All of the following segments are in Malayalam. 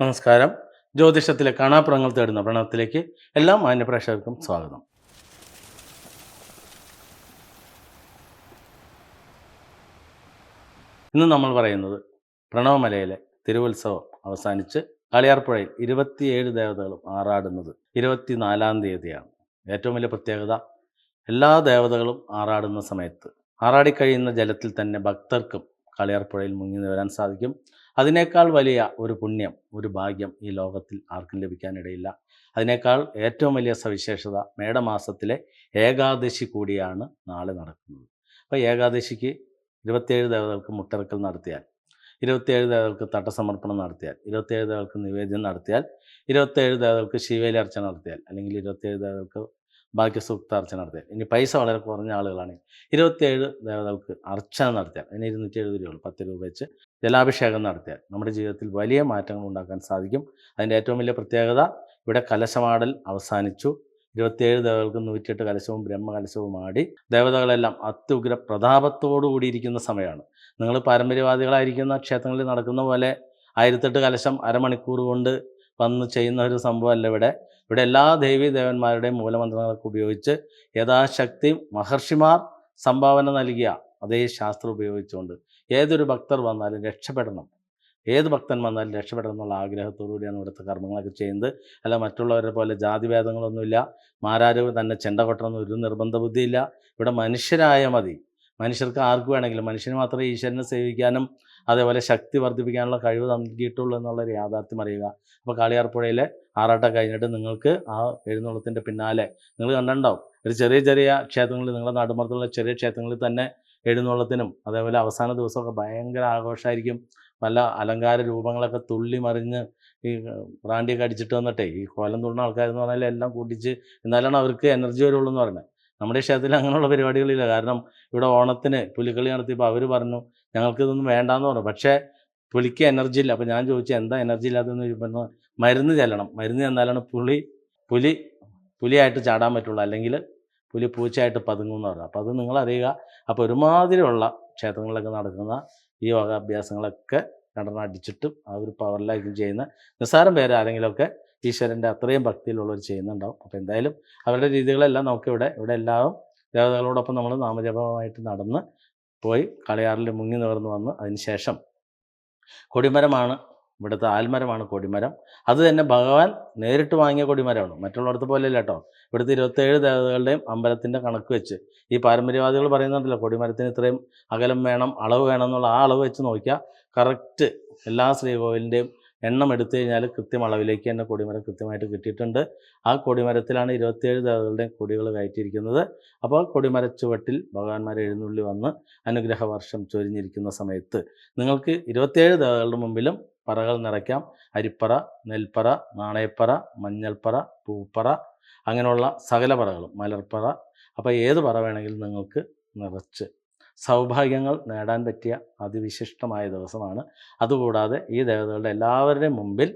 നമസ്കാരം. ജ്യോതിഷത്തിലെ കാണാപ്പുറങ്ങൾ തേടുന്ന പ്രണവത്തിലേക്ക് എല്ലാ മാന്യപ്രേക്ഷകർക്കും സ്വാഗതം. ഇന്ന് നമ്മൾ പറയുന്നത് പ്രണവമലയിലെ തിരുവുത്സവം അവസാനിച്ച് കാളിയാർപ്പുഴയിൽ ഇരുപത്തിയേഴ് ദേവതകളും ആറാടുന്നത് ഇരുപത്തിനാലാം തീയതിയാണ്. ഏറ്റവും വലിയ പ്രത്യേകത എല്ലാ ദേവതകളും ആറാടുന്ന സമയത്ത് ആറാടിക്കഴിയുന്ന ജലത്തിൽ തന്നെ ഭക്തർക്കും കാളിയാർപ്പുഴയിൽ മുങ്ങി വരാൻ സാധിക്കും. അതിനേക്കാൾ വലിയ ഒരു പുണ്യം ഒരു ഭാഗ്യം ഈ ലോകത്തിൽ ആർക്കും ലഭിക്കാനിടയില്ല. അതിനേക്കാൾ ഏറ്റവും വലിയ സവിശേഷത മേടമാസത്തിലെ ഏകാദശി കൂടിയാണ് നാളെ നടക്കുന്നത്. അപ്പോൾ ഏകാദശിക്ക് ഇരുപത്തിയേഴ് ദേവതകൾക്ക് മുട്ടിറക്കൽ നടത്തിയാൽ ഇരുപത്തിയേഴ് ദേവതകൾക്ക് തട്ടസമർപ്പണം നടത്തിയാൽ ഇരുപത്തിയേഴ് ദേവതകൾക്ക് നിവേദ്യം നടത്തിയാൽ ഇരുപത്തിയേഴ് ദേവതകൾക്ക് ശിവേലി അർച്ചന നടത്തിയാൽ അല്ലെങ്കിൽ ഇരുപത്തിയേഴ് ദേവതകൾക്ക് ബാക്കി സൂക്താർച്ചന നടത്തിയാൽ ഇനി പൈസ വളരെ കുറഞ്ഞ ആളുകളാണ്. ഇരുപത്തിയേഴ് ദേവതകൾക്ക് അർച്ചന നടത്തിയാൽ അതിന് ഇരുന്നൂറ്റി എഴുപത് രൂപ പത്ത് രൂപ വെച്ച് ജലാഭിഷേകം നടത്തിയാൽ നമ്മുടെ ജീവിതത്തിൽ വലിയ മാറ്റങ്ങൾ ഉണ്ടാക്കാൻ സാധിക്കും. അതിന്റെ ഏറ്റവും വലിയ പ്രത്യേകത ഇവിടെ കലശമാടൽ അവസാനിച്ചു. ഇരുപത്തിയേഴ് ദേവതകൾക്ക് നൂറ്റിയെട്ട് കലശവും ബ്രഹ്മകലശവും ആടി ദേവതകളെല്ലാം അത്യുഗ്ര പ്രതാപത്തോടു കൂടിയിരിക്കുന്ന സമയമാണ്. നിങ്ങൾ പാരമ്പര്യവാദികളായിരിക്കുന്ന ക്ഷേത്രങ്ങളിൽ നടക്കുന്ന പോലെ ആയിരത്തെട്ട് കലശം അരമണിക്കൂർ കൊണ്ട് വന്ന് ചെയ്യുന്ന ഒരു സംഭവമല്ല ഇവിടെ. ഇവിടെ എല്ലാ ദേവീ ദേവന്മാരുടെയും മൂലമന്ത്രങ്ങളൊക്കെ ഉപയോഗിച്ച് യഥാശക്തി മഹർഷിമാർ സംഭാവന നൽകിയ അതേ ശാസ്ത്രം ഉപയോഗിച്ചുകൊണ്ട് ഏതൊരു ഭക്തർ വന്നാലും രക്ഷപ്പെടണം. ഏത് ഭക്തൻ വന്നാലും രക്ഷപ്പെടണം എന്നുള്ള ആഗ്രഹത്തോടു കൂടിയാണ് ഇവിടുത്തെ കർമ്മങ്ങളൊക്കെ ചെയ്യുന്നത്. അല്ല മറ്റുള്ളവരെ പോലെ ജാതിഭേദങ്ങളൊന്നുമില്ല മാരാര് തന്നെ ചെണ്ട കൊട്ടണമെന്ന് ഒരു നിർബന്ധ ബുദ്ധിയില്ല ഇവിടെ മനുഷ്യരായ മതി. മനുഷ്യർക്ക് ആർക്ക് വേണമെങ്കിലും മനുഷ്യന് മാത്രമേ ഈശ്വരനെ സേവിക്കാനും അതേപോലെ ശക്തി വർദ്ധിപ്പിക്കാനുള്ള കഴിവ് നൽകിയിട്ടുള്ളൂ എന്നുള്ളൊരു യാഥാർത്ഥ്യം അറിയുക. അപ്പോൾ കാളിയാർപ്പുഴയിലെ ആറാട്ടം കഴിഞ്ഞിട്ട് നിങ്ങൾക്ക് ആ എഴുന്നള്ളത്തിന്റെ പിന്നാലെ നിങ്ങൾ കണ്ടുണ്ടാവും ഒരു ചെറിയ ചെറിയ ക്ഷേത്രങ്ങളിൽ നിങ്ങളുടെ നാടുമ്പുറത്തുള്ള ചെറിയ ക്ഷേത്രങ്ങളിൽ തന്നെ എഴുന്നള്ളത്തിനും അതേപോലെ അവസാന ദിവസമൊക്കെ ഭയങ്കര ആഘോഷമായിരിക്കും. പല അലങ്കാര രൂപങ്ങളൊക്കെ തുള്ളി മറിഞ്ഞ് ഈ റാണ്ടിയൊക്കെ അടിച്ചിട്ട് വന്നിട്ടേ ഈ കോലം തുള്ളുന്ന ആൾക്കാരെന്ന് പറഞ്ഞാൽ എല്ലാം കൂട്ടിച്ച് എന്നാലാണ് അവർക്ക് എനർജി വരുള്ളൂ എന്ന് പറയുന്നത്. നമ്മുടെ ക്ഷേത്രത്തിൽ അങ്ങനെയുള്ള പരിപാടികളില്ല. കാരണം ഇവിടെ ഓണത്തിന് പുലിക്കളി നടത്തിയപ്പോൾ അവർ പറഞ്ഞു ഞങ്ങൾക്ക് ഇതൊന്നും വേണ്ടാന്ന് പറഞ്ഞു. പക്ഷേ പുലിക്ക് എനർജി ഇല്ല. അപ്പോൾ ഞാൻ ചോദിച്ചു എന്താ എനർജി ഇല്ലാത്തതെന്ന് ചോദിച്ചപ്പോൾ മരുന്ന് ചെല്ലണം. മരുന്ന് ചെന്നാലാണ് പുളി പുലി പുലിയായിട്ട് ചാടാൻ പറ്റുള്ളൂ. അല്ലെങ്കിൽ പുലി പൂച്ചയായിട്ട് പതുങ്ങും എന്ന് പറഞ്ഞു. അപ്പോൾ അത് നിങ്ങളറിയുക അപ്പോൾ ഒരുമാതിരിയുള്ള ക്ഷേത്രങ്ങളിലൊക്കെ നടക്കുന്ന ഈ യോഗാഭ്യാസങ്ങളൊക്കെ അടിച്ചിട്ടും ആ ഒരു പവറിലായിരിക്കും ചെയ്യുന്ന നിസ്സാരം പേര് ആരെങ്കിലുമൊക്കെ ഈശ്വരന്റെ അത്രയും ഭക്തിയിലുള്ളവർ ചെയ്യുന്നുണ്ടാവും. അപ്പോൾ എന്തായാലും അവരുടെ രീതികളെല്ലാം നമുക്കിവിടെ ഇവിടെ എല്ലാവരും ദേവതകളോടൊപ്പം നമ്മൾ നാമജപമായിട്ട് നടന്ന് പോയി കളിയാറിൽ മുങ്ങി നിവർന്ന് വന്ന് അതിന് ശേഷം കൊടിമരമാണ് ഇവിടുത്തെ ആൽമരമാണ് കൊടിമരം. അത് തന്നെ ഭഗവാൻ നേരിട്ട് വാങ്ങിയ കൊടിമരമാണ്. മറ്റുള്ളിടത്ത് പോലെ അല്ല കേട്ടോ. ഇവിടുത്തെ ഇരുപത്തേഴ് ദേവതകളുടെയും അമ്പലത്തിന്റെ കണക്ക് വെച്ച് ഈ പാരമ്പര്യവാദികൾ പറയുന്നുണ്ടല്ലോ കൊടിമരത്തിന് ഇത്രയും അകലം വേണം അളവ് വേണം എന്നുള്ള ആ അളവ് വെച്ച് നോക്കിയാൽ കറക്റ്റ് എല്ലാ ശ്രീകോവിലിന്റെയും എണ്ണം എടുത്തു കഴിഞ്ഞാൽ കൃത്യം അളവിലേക്ക് തന്നെ കൊടിമരം കൃത്യമായിട്ട് കിട്ടിയിട്ടുണ്ട്. ആ കൊടിമരത്തിലാണ് ഇരുപത്തിയേഴ് ദേവതകളുടെയും കൊടികൾ കയറ്റിയിരിക്കുന്നത്. അപ്പോൾ കൊടിമര ചുവട്ടിൽ ഭഗവാന്മാർ എഴുന്നള്ളി വന്ന് അനുഗ്രഹ വർഷം ചൊരിഞ്ഞിരിക്കുന്ന സമയത്ത് നിങ്ങൾക്ക് ഇരുപത്തിയേഴ് ദേവതകളുടെ മുമ്പിലും പറകൾ നിറയ്ക്കാം. അരിപ്പറ നെൽപ്പറ നാണയപ്പറ മഞ്ഞൾപ്പറ പൂപ്പറ അങ്ങനെയുള്ള സകല പറകളും മലർപ്പറ. അപ്പോൾ ഏത് പറ വേണമെങ്കിലും നിങ്ങൾക്ക് നിറച്ച് സൗഭാഗ്യങ്ങൾ നേടാൻ പറ്റിയ അതിവിശിഷ്ടമായ ദിവസമാണ്. അതുകൂടാതെ ഈ ദേവതകളുടെ എല്ലാവരുടെയും മുമ്പിൽ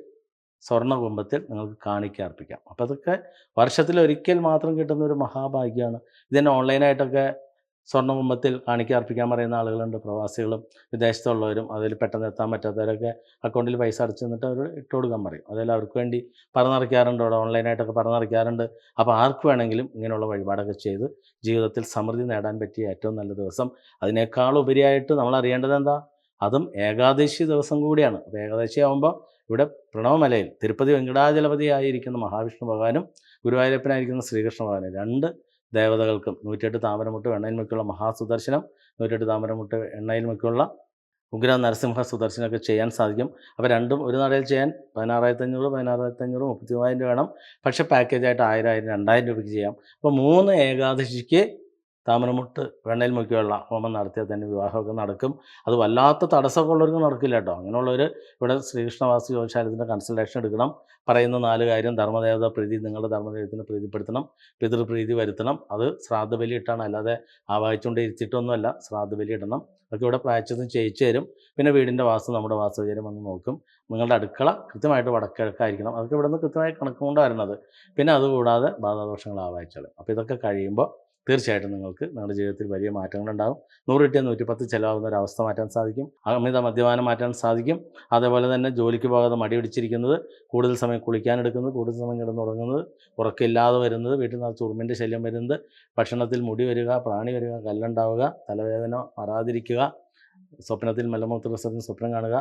സ്വർണ കുംഭത്തിൽ നിങ്ങൾക്ക് കാണിക്കാർപ്പിക്കാം അപ്പോൾ അതൊക്കെ വർഷത്തിൽ ഒരിക്കൽ മാത്രം കിട്ടുന്ന ഒരു മഹാഭാഗ്യമാണ്. ഇതിനെ ഓൺലൈനായിട്ടൊക്കെ സ്വർണ കാണിക്കാർപ്പിക്കാൻ പറയുന്ന ആളുകളുണ്ട്. പ്രവാസികളും വിദേശത്തുള്ളവരും അതിൽ പെട്ടെന്ന് എത്താൻ പറ്റാത്തവരൊക്കെ അക്കൗണ്ടിൽ പൈസ അടച്ചു നിന്നിട്ട് അവർ ഇട്ട് കൊടുക്കാൻ പറയും. അതെല്ലാം അവർക്ക് വേണ്ടി പറന്നിറക്കാറുണ്ട് അവിടെ ഓൺലൈനായിട്ടൊക്കെ പറന്നിറക്കാറുണ്ട് അപ്പോൾ ആർക്ക് വേണമെങ്കിലും ഇങ്ങനെയുള്ള വഴിപാടൊക്കെ ചെയ്ത് ജീവിതത്തിൽ സമൃദ്ധി നേടാൻ പറ്റിയ ഏറ്റവും നല്ല ദിവസം. അതിനേക്കാൾ ഉപരിയായിട്ട് നമ്മൾ അറിയേണ്ടത് എന്താ? അതും ഏകാദശി ദിവസം കൂടിയാണ്. അപ്പോൾ ഏകാദശി ആകുമ്പോൾ ഇവിടെ പ്രണവമലയിൽ തിരുപ്പതി വെങ്കടാചലപതിയായിരിക്കുന്ന മഹാവിഷ്ണു ഭഗവാനും ഗുരുവായൂരപ്പനായിരിക്കുന്ന ശ്രീകൃഷ്ണ ഭഗവാനും രണ്ട് ദേവതകൾക്കും നൂറ്റെട്ട് താമരമുട്ട് എണ്ണയിൽ മുക്കിയുള്ള മഹാസുദർശനം നൂറ്റെട്ട് താമരമുട്ട് എണ്ണയിൽ മുക്കിയുള്ള ഉഗ്ര നരസിംഹ സുദർശനമൊക്കെ ചെയ്യാൻ സാധിക്കും. അപ്പോൾ രണ്ടും ഒരു നടയിൽ ചെയ്യാൻ പതിനാറായിരത്തി അഞ്ഞൂറ് പതിനാറായിരത്തി അഞ്ഞൂറ് മുപ്പത്തി മൂവായിരം രൂപ വേണം. പക്ഷേ പാക്കേജായിട്ട് ആയിരം ആയിരം രണ്ടായിരം രൂപയ്ക്ക് ചെയ്യാം. അപ്പോൾ മൂന്ന് ഏകാദശിക്ക് താമരമുട്ട് വെണ്ണയിൽ മുക്കിയുള്ള ഹോമം നടത്തിയാൽ തന്നെ വിവാഹമൊക്കെ നടക്കും. അത് വല്ലാത്ത തടസ്സമുള്ളവർക്ക് നടക്കില്ല കേട്ടോ. അങ്ങനെയുള്ളവർ ഇവിടെ ശ്രീകൃഷ്ണവാസി യോഗശാലത്തിന്റെ കൺസൾട്ടേഷൻ എടുക്കണം. പറയുന്ന നാല് കാര്യം ധർമ്മദേവത പ്രീതി നിങ്ങളുടെ ധർമ്മദേവത്തിനെ പ്രീതിപ്പെടുത്തണം. പിതൃപ്രീതി വരുത്തണം. അത് ശ്രാദ്ധബലി ഇട്ടാണ്. അല്ലാതെ ആവാഹിച്ചുകൊണ്ട് ഇരുത്തിയിട്ടൊന്നുമല്ല ശ്രാദ്ധബലി ഇടണം. അതൊക്കെ ഇവിടെ പ്രായച്ചതും ചെയ്യിച്ചു തരും. പിന്നെ വീടിന്റെ വാസ്തു നമ്മുടെ വാസ്തുചര്യം വന്ന് നോക്കും. നിങ്ങളുടെ അടുക്കള കൃത്യമായിട്ട് വടക്കിഴക്കായിരിക്കണം അതൊക്കെ ഇവിടെ നിന്ന് കൃത്യമായി കണക്കുകൊണ്ടായിരുന്നത് പിന്നെ അതുകൂടാതെ ബാധാദോഷങ്ങൾ ആവാഹിച്ചാലും. അപ്പോൾ ഇതൊക്കെ കഴിയുമ്പോൾ തീർച്ചയായിട്ടും നിങ്ങൾക്ക് നിങ്ങളുടെ ജീവിതത്തിൽ വലിയ മാറ്റങ്ങളുണ്ടാകും. നൂറ് കിട്ടിയ നൂറ്റിപ്പത്ത് ചിലവാകുന്ന ഒരു അവസ്ഥ മാറ്റാൻ സാധിക്കും. അമിത മദ്യപാനം മാറ്റാൻ സാധിക്കും. അതേപോലെ തന്നെ ജോലിക്ക് പോകാതെ മടി പിടിച്ചിരിക്കുന്നത് കൂടുതൽ സമയം കുളിക്കാനെടുക്കുന്നത് കൂടുതൽ സമയം കിടന്നുറങ്ങുന്നത് ഉറക്കമില്ലാതെ വരുന്നത് വീട്ടിൽ നിന്ന് ചുറുമിന്റെ ശല്യം വരുന്നത് ഭക്ഷണത്തിൽ മുടി വരിക പ്രാണി വരിക കല്ലുണ്ടാവുക തലവേദന മാറാതിരിക്കുക സ്വപ്നത്തിൽ മലമൂത്ര വിസർജന സ്വപ്നം കാണുക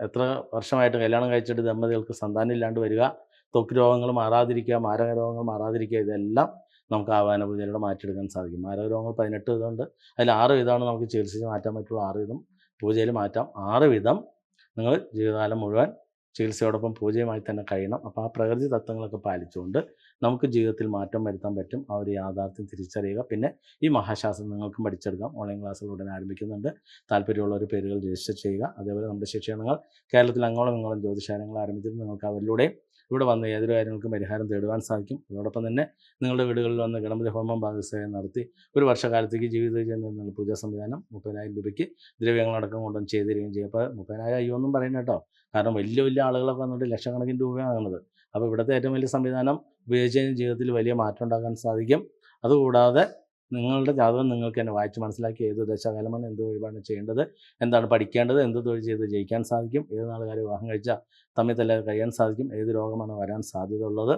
എത്ര വർഷമായിട്ട് കല്യാണം കഴിച്ചിട്ട് ദമ്പതികൾക്ക് സന്താനം ഇല്ലാണ്ട് വരിക ത്വക്ക് രോഗങ്ങൾ മാറാതിരിക്കുക മാരക രോഗങ്ങൾ മാറാതിരിക്കുക ഇതെല്ലാം നമുക്ക് ആവാന പൂജയിലൂടെ മാറ്റിയെടുക്കാൻ സാധിക്കും. മാരക രോഗങ്ങൾ പതിനെട്ട് വിധമുണ്ട് അതിൽ ആറ് വിധമാണ് നമുക്ക് ചികിത്സിച്ച് മാറ്റാൻ പറ്റുള്ളൂ. ആറ് വിധം പൂജയിൽ മാറ്റാം. ആറ് വിധം നിങ്ങൾ ജീവിതകാലം മുഴുവൻ ചികിത്സയോടൊപ്പം പൂജയുമായി തന്നെ കഴിയണം. അപ്പോൾ ആ പ്രകൃതി തത്വങ്ങളൊക്കെ പാലിച്ചുകൊണ്ട് നമുക്ക് ജീവിതത്തിൽ മാറ്റം വരുത്താൻ പറ്റും. ആ ഒരു യാഥാർത്ഥ്യം തിരിച്ചറിയുക. പിന്നെ ഈ മഹാശാസ്ത്രം നിങ്ങൾക്കും പഠിച്ചെടുക്കാം. ഓൺലൈൻ ക്ലാസ്സുകൾ ഉടനെ ആരംഭിക്കുന്നുണ്ട്. താല്പര്യമുള്ളവർ പേരുകൾ രജിസ്റ്റർ ചെയ്യുക. അതേപോലെ നമ്മുടെ ശിക്ഷണങ്ങൾ കേരളത്തിൽ അങ്ങോളം ഇങ്ങോളം ജ്യോതിശാലങ്ങൾ ആരംഭിച്ചിട്ട് നിങ്ങൾക്ക് അവരിലൂടെ ഇവിടെ വന്ന് ഏതൊരു കാര്യങ്ങൾക്കും പരിഹാരം തേടുവാൻ സാധിക്കും. അതോടൊപ്പം തന്നെ നിങ്ങളുടെ വീടുകളിൽ വന്ന് ഗണപതി ഹോമം ഭാഗസേവനം നടത്തി ഒരു വർഷകാലത്തേക്ക് ജീവിത ചെയ്യുന്ന പൂജാ സംവിധാനം മുപ്പതിനായിരം രൂപയ്ക്ക് ദ്രവ്യങ്ങളടക്കം കൊണ്ടും ചെയ്തിരിക്കുകയും ചെയ്യും. അപ്പോൾ മുപ്പതിനായിരം അയ്യോ ഒന്നും പറയുന്നത് കേട്ടോ. കാരണം വലിയ വലിയ ആളുകളൊക്കെ വന്നിട്ട് ലക്ഷക്കണക്കിന് രൂപയാകുന്നത് അപ്പോൾ ഇവിടുത്തെ ഏറ്റവും വലിയ സംവിധാനം ഉപയോഗിച്ച് ജീവിതത്തിൽ വലിയ മാറ്റം ഉണ്ടാക്കാൻ സാധിക്കും. അതുകൂടാതെ നിങ്ങളുടെ ജാതകം നിങ്ങൾക്ക് തന്നെ വായിച്ച് മനസ്സിലാക്കി ഏത് ദശകാലമാണ് എന്ത് വഴിപാടാണ് ചെയ്യേണ്ടത് എന്താണ് പഠിക്കേണ്ടത് എന്ത് തൊഴിൽ ചെയ്ത് ജയിക്കാൻ സാധിക്കും ഏത് നാളുകാരെ വിവാഹം കഴിച്ചാൽ തമ്മിൽ തല്ല കഴിയാൻ സാധിക്കും ഏത് രോഗമാണ് വരാൻ സാധ്യത ഉള്ളത്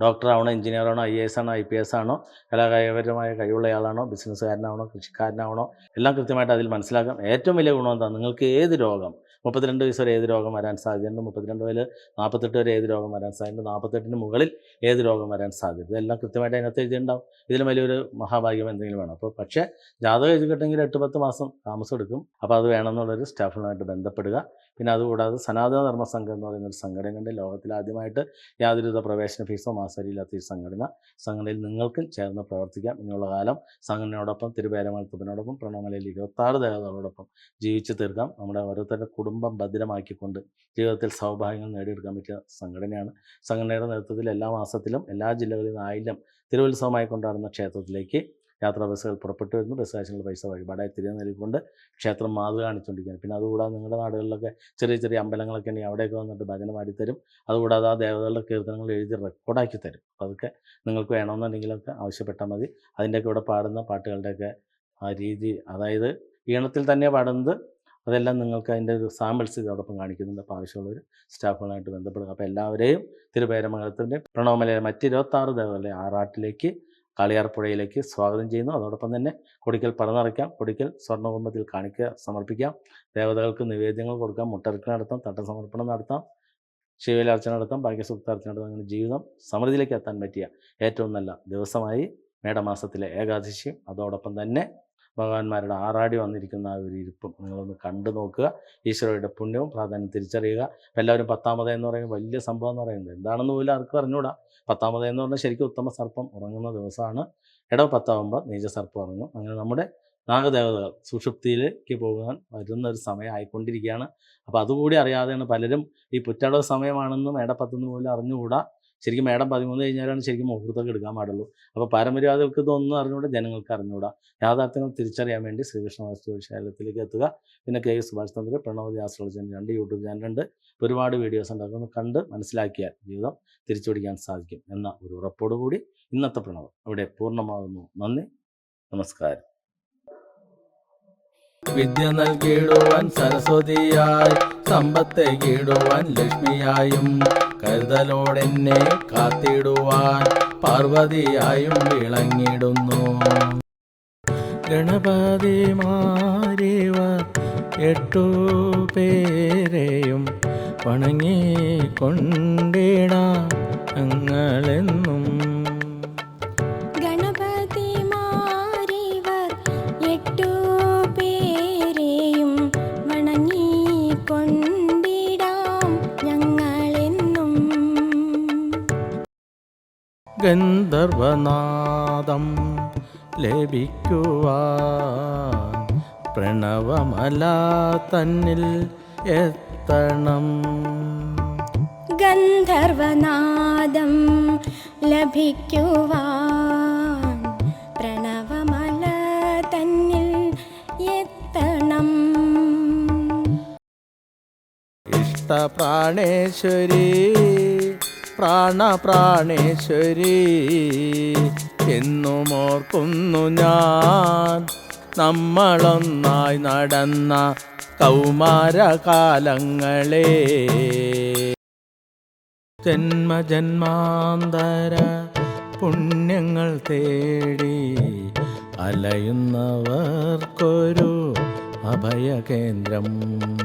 ഡോക്ടറാണോ എഞ്ചിനീയറാണോ ഐ എസ് ആണോ ഐ പി എസ് ആണോ കലാകാരപരമായ കഴിവുള്ളയാളാണോ ബിസിനസ്സുകാരനാണോ കൃഷിക്കാരനാണോ എല്ലാം കൃത്യമായിട്ട് അതിൽ മനസ്സിലാക്കാം. ഏറ്റവും വലിയ ഗുണം എന്താ? നിങ്ങൾക്ക് ഏത് രോഗം മുപ്പത്തിരണ്ട് വയസ്സ് വരെ ഏത് രോഗം വരാൻ സാധ്യതയുണ്ട്? മുപ്പത്തിരണ്ട് മുതൽ നാൽപ്പത്തെട്ട് വരെ ഏത് രോഗം വരാൻ സാധ്യതയുണ്ട്? നാൽപ്പത്തെട്ടിന് മുകളിൽ ഏത് രോഗം വരാൻ സാധ്യത? ഇതെല്ലാം കൃത്യമായിട്ട് അതിനകത്ത് എഴുതിയിട്ടുണ്ടാവും. ഇതിലും വലിയൊരു മഹാഭാഗ്യം എന്തെങ്കിലും വേണം. അപ്പോൾ പക്ഷേ ജാതകം എഴുതി കിട്ടുമെങ്കിൽ എട്ട് പത്ത് മാസം താമസം എടുക്കും. അപ്പോൾ അത് വേണമെന്നുള്ളൊരു സ്റ്റാഫുമായിട്ട് ബന്ധപ്പെടുക. പിന്നെ അതുകൂടാതെ സനാതന ധർമ്മ സംഘം എന്ന് പറയുന്ന ഒരു സംഘടനയുണ്ട്. ലോകത്തിൽ ആദ്യമായിട്ട് യാതൊരുവിധ പ്രവേശന ഫീസോ മാസരിയില്ലാത്ത ഈ സംഘടന. സംഘടനയിൽ നിങ്ങൾക്കും ചേർന്ന് പ്രവർത്തിക്കാം. ഇനിയുള്ള കാലം സംഘടനയോടൊപ്പം തിരുവേരമത്വത്തിനോടൊപ്പം പ്രണമലയിൽ ഇരുപത്താറ് ദേവതകളോടൊപ്പം ജീവിച്ചു തീർക്കാം. നമ്മുടെ ഓരോരുത്തരുടെ കുടുംബം ഭദ്രമാക്കിക്കൊണ്ട് ജീവിതത്തിൽ സൗഭാഗ്യങ്ങൾ നേടിയെടുക്കാൻ പറ്റിയ സംഘടനയാണ്. സംഘടനയുടെ നേതൃത്വത്തിൽ എല്ലാ മാസത്തിലും എല്ലാ ജില്ലകളിലും ആയിരം തിരുവുത്സവമായി കൊണ്ടാടുന്ന ക്ഷേത്രത്തിലേക്ക് യാത്രാ ബസ്സുകൾ പുറപ്പെട്ടു വരുന്നു. ബസ് കാശിനുള്ള പൈസ വഴിപാടായി തിരികെ നൽകിക്കൊണ്ട് ക്ഷേത്രം മാതൃക കാണിച്ചുകൊണ്ടിരിക്കുകയാണ്. പിന്നെ അതുകൂടാതെ നിങ്ങളുടെ നാടുകളിലൊക്കെ ചെറിയ ചെറിയ അമ്പലങ്ങളൊക്കെ ഉണ്ടെങ്കിൽ അവിടെയൊക്കെ വന്നിട്ട് ഭജന പാടിത്തരും അതുകൂടാതെ ആ ദേവതകളുടെ കീർത്തനങ്ങൾ എഴുതി റെക്കോർഡാക്കി തരും. അപ്പോൾ അതൊക്കെ നിങ്ങൾക്ക് വേണമെന്നുണ്ടെങ്കിലൊക്കെ ആവശ്യപ്പെട്ടാൽ മതി. അതിന്റെയൊക്കെ ഇവിടെ പാടുന്ന പാട്ടുകളുടെയൊക്കെ ആ രീതി അതായത് ഈണത്തിൽ തന്നെ പാടുന്നത് അതെല്ലാം നിങ്ങൾക്ക് അതിന്റെ ഒരു സാമ്പിൾസ് ഇതോടൊപ്പം കാണിക്കുന്നുണ്ട്. അപ്പോൾ ആവശ്യമുള്ളവർ സ്റ്റാഫുകളായിട്ട് ബന്ധപ്പെടുക. അപ്പോൾ എല്ലാവരെയും തിരുപേരമംഗലത്തിന്റെ പ്രണവമലയിലെ മറ്റ് ഇരുപത്താറ് ദേവതകളെ ആറാട്ടിലേക്ക് കാളിയാർപ്പുഴയിലേക്ക് സ്വാഗതം ചെയ്യുന്നു. അതോടൊപ്പം തന്നെ കൊടിക്കൽ പടനിറയ്ക്കാം കൊടിക്കൽ സ്വർണകുംഭത്തിൽ കാണിക്കുക സമർപ്പിക്കാം. ദേവതകൾക്ക് നിവേദ്യങ്ങൾ കൊടുക്കാം മുട്ടറുക്ക് നടത്താം തട്ടസമർപ്പണം നടത്താം ശിവലാർച്ചന നടത്താം ഭാഗ്യസൂക്താർച്ചന നടത്താം. അങ്ങനെ ജീവിതം സമൃദ്ധിയിലേക്ക് എത്താൻ പറ്റിയ ഏറ്റവും നല്ല ദിവസമായി മേടമാസത്തിലെ ഏകാദശിയും. അതോടൊപ്പം തന്നെ ഭഗവാന്മാരുടെ ആറാടി വന്നിരിക്കുന്ന ആ ഒരു ഇരിപ്പും നിങ്ങളൊന്ന് കണ്ടു നോക്കുക. ഈശ്വരയുടെ പുണ്യവും പ്രാധാന്യം തിരിച്ചറിയുക. എല്ലാവരും പത്താമത എന്ന് പറയുന്നത് വലിയ സംഭവം എന്ന് പറയുന്നത് എന്താണെന്ന് പോലും ആർക്കും അറിഞ്ഞൂടാ പത്താമത എന്ന് പറഞ്ഞാൽ ശരിക്കും ഉത്തമ സർപ്പം ഉറങ്ങുന്ന ദിവസമാണ്. ഇടവ് പത്താവുമ്പോൾ നീചസർപ്പം ഉറങ്ങും. അങ്ങനെ നമ്മുടെ നാഗദേവതകൾ സുഷുപ്തിയിലേക്ക് പോകാൻ വരുന്ന ഒരു സമയം ആയിക്കൊണ്ടിരിക്കുകയാണ്. അപ്പോൾ അതുകൂടി അറിയാതെയാണ് പലരും ഈ പുറ്റടവ് സമയമാണെന്നും മേടപ്പത്തെന്ന് പോലും അറിഞ്ഞുകൂടാ. ശരിക്കും മേടം പതിമൂന്ന് കഴിഞ്ഞാലാണ് ശരിക്കും മുഹൂർത്തമൊക്കെ എടുക്കാൻ പാടുള്ളൂ. അപ്പോൾ പാരമ്പര്യവാദികൾക്ക് ഇതൊന്നും അറിഞ്ഞുകൂടാ? ജനങ്ങൾക്ക് അറിഞ്ഞുകൂടാ? യാഥാർത്ഥ്യങ്ങൾ തിരിച്ചറിയാൻ വേണ്ടി ശ്രീകൃഷ്ണ വാസ്തുവിശാലയത്തിലേക്ക് എത്തുക. പിന്നെ K S Subhash Chandra Pranavathi astrology രണ്ട് യൂട്യൂബ് ചാനലുണ്ട് ഒരുപാട് വീഡിയോസ് ഉണ്ട്. അതൊന്ന് കണ്ട് മനസ്സിലാക്കിയാൽ ജീവിതം തിരിച്ചു പിടിക്കാൻ സാധിക്കും എന്ന ഒരു ഉറപ്പോടുകൂടി ഇന്നത്തെ പ്രണവം ഇവിടെ പൂർണമാകുന്നു. നന്ദി. നമസ്കാരം. വിദ്യ നൽകിയിടുവാൻ സരസ്വതിയായി സമ്പത്തെ കീടുവാൻ ലക്ഷ്മിയായും കരുതലോടെന്നെ കാത്തിടുവാൻ പാർവതിയായും വിളങ്ങിടുന്നു. ഗണപതി മാരിവർ എട്ടു പേരെയും വണങ്ങിക്കൊണ്ടിടാം. ഞങ്ങളെന്നും ഗന്ധർവനാദം ലഭിക്കുവാൻ പ്രണവമല തന്നിൽ എത്തണം. ഗന്ധർവനാദം ലഭിക്കുവാൻ പ്രണവമല തന്നിൽ എത്തണം. ഇഷ്ടപ്രാണേശ്വരി പ്രാണപ്രാണേശ്വരി എന്നും ഓർക്കുന്നു ഞാൻ. നമ്മളൊന്നായി നടന്ന കൗമാരകാലങ്ങളെ. ജന്മജന്മാന്തര പുണ്യങ്ങൾ തേടി അലയുന്നവർക്കൊരു അഭയകേന്ദ്രം.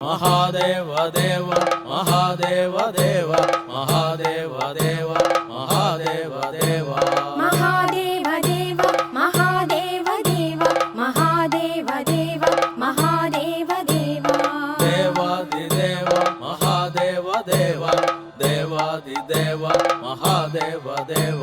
മഹാദേവ ദേവ മഹാദേവ ദേവ മഹാദേവ ദേവ മഹാദേവ ദേവ മഹാദേവ ദേവ മഹാദേവ ദേവ മഹാദേവ ദേവ മഹാദേവ ദേവ ദേവാദിദേവ മഹാദേവ ദേവ ദേവാദിദേവ മഹാദേവ ദേവ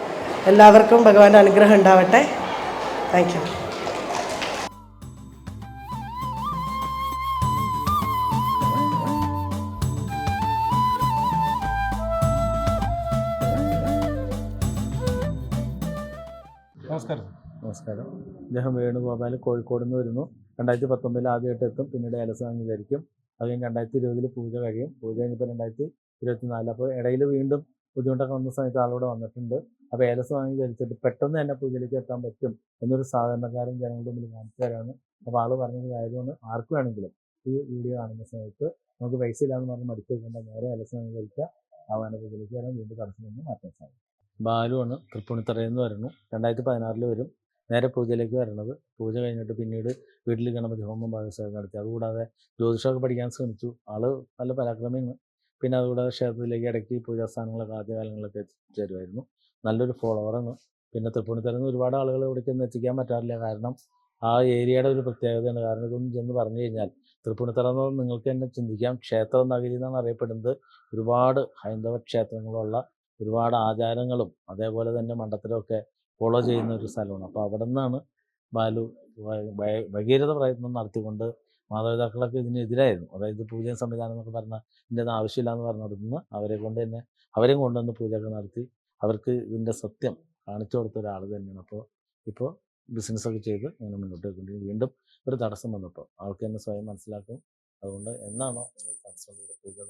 എല്ലാവർക്കും ഭഗവാന്റെ അനുഗ്രഹം ഉണ്ടാവട്ടെ. താങ്ക് യു നമസ്കാരം. നമസ്കാരം. അദ്ദേഹം വേണുഗോപാൽ കോഴിക്കോട് നിന്ന് വരുന്നു. രണ്ടായിരത്തി പത്തൊമ്പതിൽ ആദ്യമായിട്ട് എത്തും. പിന്നീട് ഏലസ് വിചാരിക്കും ധരിക്കും അത് കഴിഞ്ഞ് രണ്ടായിരത്തി ഇരുപതിൽ പൂജ കഴിയും. പൂജ കഴിഞ്ഞപ്പോൾ രണ്ടായിരത്തി ഇരുപത്തി നാല് അപ്പോൾ ഇടയിൽ വീണ്ടും ബുദ്ധിമുട്ടൊക്കെ വന്ന സമയത്ത് ആളോട് വന്നിട്ടുണ്ട്. അപ്പോൾ ഏലസ് വാങ്ങി ധരിച്ചിട്ട് പെട്ടെന്ന് തന്നെ പൂജയിലേക്ക് എത്താൻ പറ്റും എന്നൊരു സാധാരണക്കാരൻ ജനങ്ങളുടെ മുന്നിൽ കാണിച്ചു തരാണ് അപ്പോൾ ആൾ പറഞ്ഞത് ആയതുകൊണ്ട് ആർക്ക് വേണമെങ്കിലും ഈ വീഡിയോ കാണുന്ന സമയത്ത് നമുക്ക് പൈസ ഇല്ലാന്ന് പറഞ്ഞ് മടിച്ചു വെക്കേണ്ട നേരെ ഏലസ് ധരിച്ച ആവാന പൂജയിലേക്ക് വരാൻ വീണ്ടും തടസ്സം നിന്ന് മാറ്റാൻ സാധിക്കും. ബാലുവാണ് തൃപ്പൂണിത്തറയിൽ നിന്ന് വരുന്നു. രണ്ടായിരത്തി പതിനാറിൽ വരും. നേരെ പൂജയിലേക്ക് വരണത്. പൂജ കഴിഞ്ഞിട്ട് പിന്നീട് വീട്ടിൽ ഗണപതി ഹോമം ഭാഗസ്വരം നടത്തി. അതുകൂടാതെ ജ്യോതിഷമൊക്കെ പഠിക്കാൻ ശ്രമിച്ചു. ആൾ നല്ല പരാക്രമിയാണ്. പിന്നെ അതുകൂടാതെ ക്ഷേത്രത്തിലേക്ക് ഇടയ്ക്ക് പൂജാസ്ഥാനങ്ങളൊക്കെ ആദ്യകാലങ്ങളിലൊക്കെ എത്തിച്ചേരുമായിരുന്നു. നല്ലൊരു ഫോളോവറാണ് പിന്നെ തൃപ്പൂണിത്തറയിൽ നിന്ന് ഒരുപാട് ആളുകൾ ഇവിടേക്ക് ഒന്നും എത്തിക്കാൻ പറ്റാറില്ല. കാരണം ആ ഏരിയയുടെ ഒരു പ്രത്യേകതയാണ്. കാരണം ഇതൊന്നും ചെന്ന് പറഞ്ഞു കഴിഞ്ഞാൽ തൃപ്പൂണിത്തറ എന്ന് നിങ്ങൾക്ക് തന്നെ ചിന്തിക്കാം. ക്ഷേത്ര നഗരി എന്നാണ് അറിയപ്പെടുന്നത്. ഒരുപാട് ഹൈന്ദവ ക്ഷേത്രങ്ങളുള്ള ഒരുപാട് ആചാരങ്ങളും അതേപോലെ തന്നെ മണ്ഡലത്തിലൊക്കെ ഫോളോ ചെയ്യുന്ന ഒരു സ്ഥലമാണ്. അപ്പോൾ അവിടെ നിന്നാണ് ബാലു ഭഗീരഥ പ്രയത്നം നടത്തിക്കൊണ്ട് മാതാപിതാക്കളൊക്കെ ഇതിനെതിരായിരുന്നു. അതായത് പൂജ സംവിധാനം എന്നൊക്കെ പറഞ്ഞാൽ ഇതിന്റെ ആവശ്യമില്ല എന്ന് പറഞ്ഞു പറഞ്ഞിരുന്നു അവരെ കൊണ്ട് തന്നെ അവരെയും കൊണ്ടുവന്ന് പൂജയൊക്കെ നടത്തി അവർക്ക് ഇതിന്റെ സത്യം കാണിച്ചു കൊടുത്ത ഒരാൾ തന്നെയാണ്. അപ്പോൾ ഇപ്പോൾ ബിസിനസ്സൊക്കെ ചെയ്ത് ഇങ്ങനെ മുന്നോട്ട് പോയിക്കൊണ്ടിരിക്കും വീണ്ടും ഒരു തടസ്സം വന്നപ്പോൾ ആൾക്ക് തന്നെ സ്വയം മനസ്സിലാക്കും. അതുകൊണ്ട് എന്നാണോ തടസ്സം പൂജകൾ